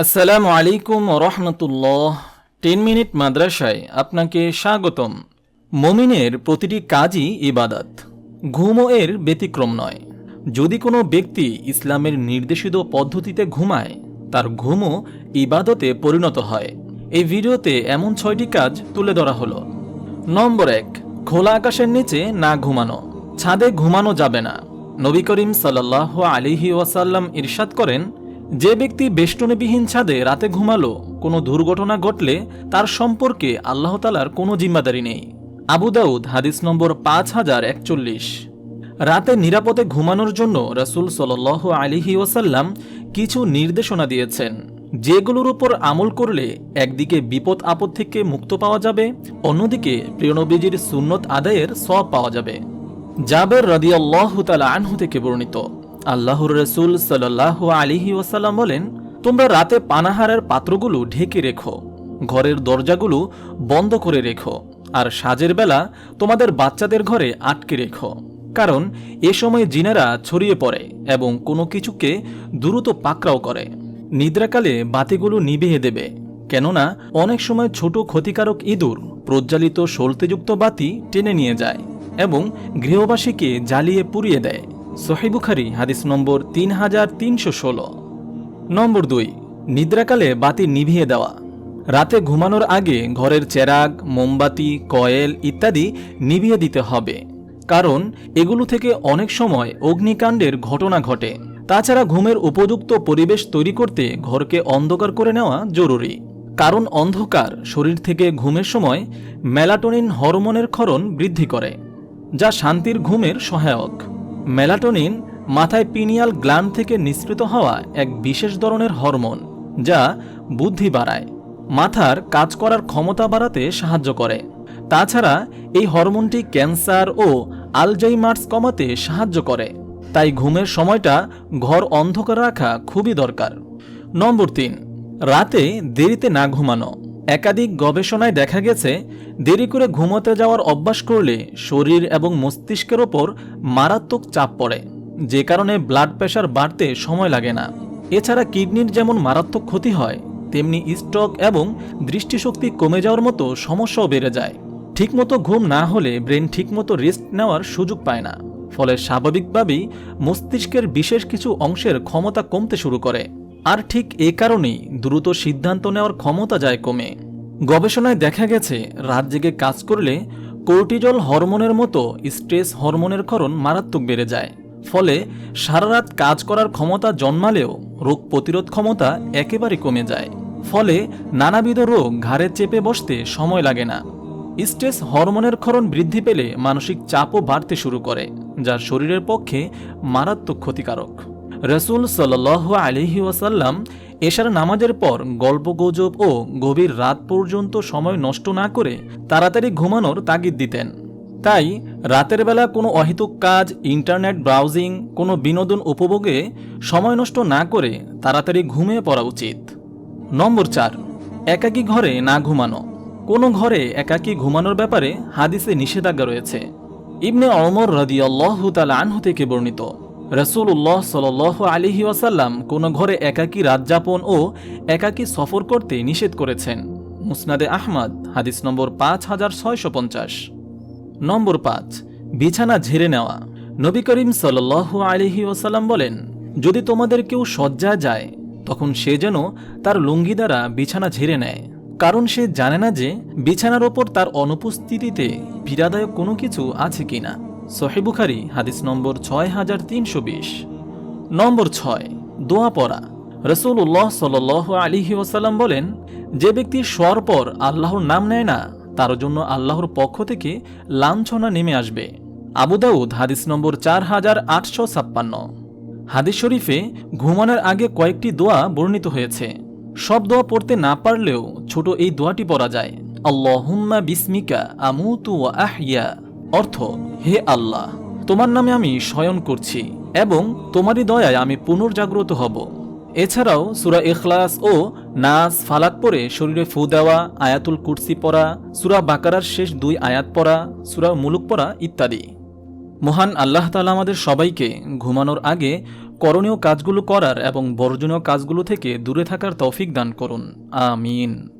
আসসালামু আলাইকুম রহমতুল্লাহ। Ten minute মাদ্রাসায় আপনাকে স্বাগতম। মমিনের প্রতিটি কাজই ইবাদত, ঘুমও এর ব্যতিক্রম নয়। যদি কোনো ব্যক্তি ইসলামের নির্দেশিত পদ্ধতিতে ঘুমায়, তার ঘুমও ইবাদতে পরিণত হয়। এই ভিডিওতে এমন ছয়টি কাজ তুলে ধরা হলো। নম্বর এক, খোলা আকাশের নিচে না ঘুমানো, ছাদে ঘুমানো যাবে না। নবী করিম সাল্লাহ আলিহি ওয়াসাল্লাম ইরশাদ করেন যে ব্যক্তি বেষ্টনীবিহীন ছাদে রাতে ঘুমালো, কোনো দুর্ঘটনা ঘটলে তার সম্পর্কে আল্লাহ তালার কোনো জিম্মাদারি নেই। আবু দাউদ, হাদিস নম্বর পাঁচ হাজার একচল্লিশ। রাতে নিরাপদে ঘুমানোর জন্য রসুল সাল আলিহি ওসাল্লাম কিছু নির্দেশনা দিয়েছেন, যেগুলোর উপর আমল করলে একদিকে বিপদ আপদ থেকে মুক্ত পাওয়া যাবে, অন্যদিকে প্রিয়নবীজির সুন্নত আদায়ের সব পাওয়া যাবে। জাবের রদিয়াল্লাহ তালা আনহু থেকে বর্ণিত। আল্লাহর রসুল সাল্লাহ আলিহি ওসাল্লাম বলেন, তোমরা রাতে পানাহারের পাত্রগুলো ঢেকে রেখো, ঘরের দরজাগুলো বন্ধ করে রেখো, আর সাজের বেলা তোমাদের বাচ্চাদের ঘরে আটকে রেখো, কারণ এ সময় জিনেরা ছড়িয়ে পড়ে এবং কোনো কিছুকে দ্রুত পাকড়াও করে। নিদ্রাকালে বাতিগুলো নিভিয়ে দেবে, কেননা অনেক সময় ছোট ক্ষতিকারক ইঁদুর প্রজ্বালিত সলতেযুক্ত বাতি টেনে নিয়ে যায় এবং গৃহবাসীকে জ্বালিয়ে পুড়িয়ে দেয়। সহিবুখারি হাদিস নম্বর তিন হাজার তিনশো ষোলো। নম্বর দুই, নিদ্রাকালে বাতি নিভিয়ে দেওয়া। রাতে ঘুমানোর আগে ঘরের চেরাগ, মোমবাতি, কয়েল ইত্যাদি নিভিয়ে দিতে হবে। কারণ এগুলো থেকে অনেক সময় অগ্নিকাণ্ডের ঘটনা ঘটে। তাছাড়া ঘুমের উপযুক্ত পরিবেশ তৈরি করতে ঘরকে অন্ধকার করে নেওয়া জরুরি। কারণ অন্ধকার শরীর থেকে ঘুমের সময় মেলাটোনিন হরমোনের ক্ষরণ বৃদ্ধি করে, যা শান্তির ঘুমের সহায়ক। মেলাটোনিন মাথায় পিনিয়াল গ্ল্যান্ড থেকে নিঃসৃত হওয়া এক বিশেষ ধরনের হরমোন, যা বুদ্ধি বাড়ায়, মাথার কাজ করার ক্ষমতা বাড়াতে সাহায্য করে। তাছাড়া, এই হরমোনটি ক্যান্সার ও আলজাইমার্স কমাতে সাহায্য করে, তাই ঘুমের সময়টা ঘর অন্ধকার রাখা খুবই দরকার। নম্বর তিন, রাতে দেরিতে না ঘুমানো। একাধিক গবেষণায় দেখা গেছে, দেরি করে ঘুমোতে যাওয়ার অভ্যাস করলে শরীর এবং মস্তিষ্কের ওপর মারাত্মক চাপ পড়ে, যে কারণে ব্লাড প্রেশার বাড়তে সময় লাগে না। এছাড়া কিডনির যেমন মারাত্মক ক্ষতি হয়, তেমনি স্ট্রোক এবং দৃষ্টিশক্তি কমে যাওয়ার মতো সমস্যাও বেড়ে যায়। ঠিকমতো ঘুম না হলে ব্রেন ঠিকমতো রেস্ট নেওয়ার সুযোগ পায় না, ফলে স্বাভাবিকভাবেই মস্তিষ্কের বিশেষ কিছু অংশের ক্ষমতা কমতে শুরু করে। আর ঠিক এ কারণেই দ্রুত সিদ্ধান্ত নেওয়ার ক্ষমতা যায় কমে। গবেষণায় দেখা গেছে, রাত জেগে কাজ করলে কোর্টিজল হরমোনের মতো স্ট্রেস হরমোনের ক্ষরণ মারাত্মক বেড়ে যায়। ফলে সারা রাত কাজ করার ক্ষমতা জন্মালেও রোগ প্রতিরোধ ক্ষমতা একেবারে কমে যায়। ফলে নানাবিধ রোগ ঘাড়ে চেপে বসতে সময় লাগে না। স্ট্রেস হরমোনের ক্ষরণ বৃদ্ধি পেলে মানসিক চাপও বাড়তে শুরু করে, যা শরীরের পক্ষে মারাত্মক ক্ষতিকারক। রসুল সাল আলিহি ওয়াসাল্লাম এশার নামাজের পর গল্প গল্পগুজব ও গভীর রাত পর্যন্ত সময় নষ্ট না করে তাড়াতাড়ি ঘুমানোর তাগিদ দিতেন। তাই রাতের বেলা কোনো অহেতুক কাজ, ইন্টারনেট ব্রাউজিং, কোনো বিনোদন উপভোগে সময় নষ্ট না করে তাড়াতাড়ি ঘুমিয়ে পড়া উচিত। নম্বর চার, একাকী ঘরে না ঘুমানো। কোনো ঘরে একাকী ঘুমানোর ব্যাপারে হাদিসে নিষেধাজ্ঞা রয়েছে। ইবনে অমর রদিয়াল্লাহ তালা আনহু থেকে বর্ণিত। রসুল্লাহ সাল আলিহি ওয়াসাল্লাম কোনো ঘরে একাকী রাতযাপন ও একাকী সফর করতে নিষেধ করেছেন। মুসনাদে আহমদ, হাদিস নম্বর পাঁচ হাজার ছয়শো পঞ্চাশ। নম্বর পাঁচ, বিছানা ঝেড়ে নেওয়া। নবী করিম সাল আলিহি ওসাল্লাম বলেন, যদি তোমাদের কেউ শয্যা যায়, তখন সে যেন তার লুঙ্গি দ্বারা বিছানা ঝেড়ে নেয়। কারণ সে জানে না যে বিছানার ওপর তার অনুপস্থিতিতে পীড়াদায়ক কোনো কিছু আছে কিনা। সহেবুখারি হাদিস নম্বর ছয় হাজার তিনশো বিশ। নম্বর ছয়, দোয়া পড়া। রসুল্লাহ সাল আলিহি ওসাল্লাম বলেন, যে ব্যক্তি স্বর পর আল্লাহর নাম নেয় না, তার জন্য আল্লাহর পক্ষ থেকে লাঞ্ছনা নেমে আসবে। আবুদাউদ হাদিস নম্বর চার হাজার আটশো ছাপ্পান্ন। হাদিস শরীফে ঘুমানোর আগে কয়েকটি দোয়া বর্ণিত হয়েছে। সব দোয়া পড়তে না পারলেও ছোট এই দোয়াটি পড়া যায়। আল্লাহুম্মা বিসমিকা, আমুতু আহিয়া অর্থ, হে আল্লাহ, তোমার নামে আমি শয়ন করছি এবং তোমারই দয়ায় আমি পুনর্জাগ্রত হব। এছাড়াও সুরা এখলাস ও নাস ফালাক পরে শরীরে ফু দেওয়া, আয়াতুল কুরসি পড়া, সুরা বাকারার শেষ দুই আয়াত পড়া, সুরা মুলুক পড়া ইত্যাদি। মহান আল্লাহ তালা আমাদের সবাইকে ঘুমানোর আগে করণীয় কাজগুলো করার এবং বর্জনীয় কাজগুলো থেকে দূরে থাকার তৌফিক দান করুন। আমিন।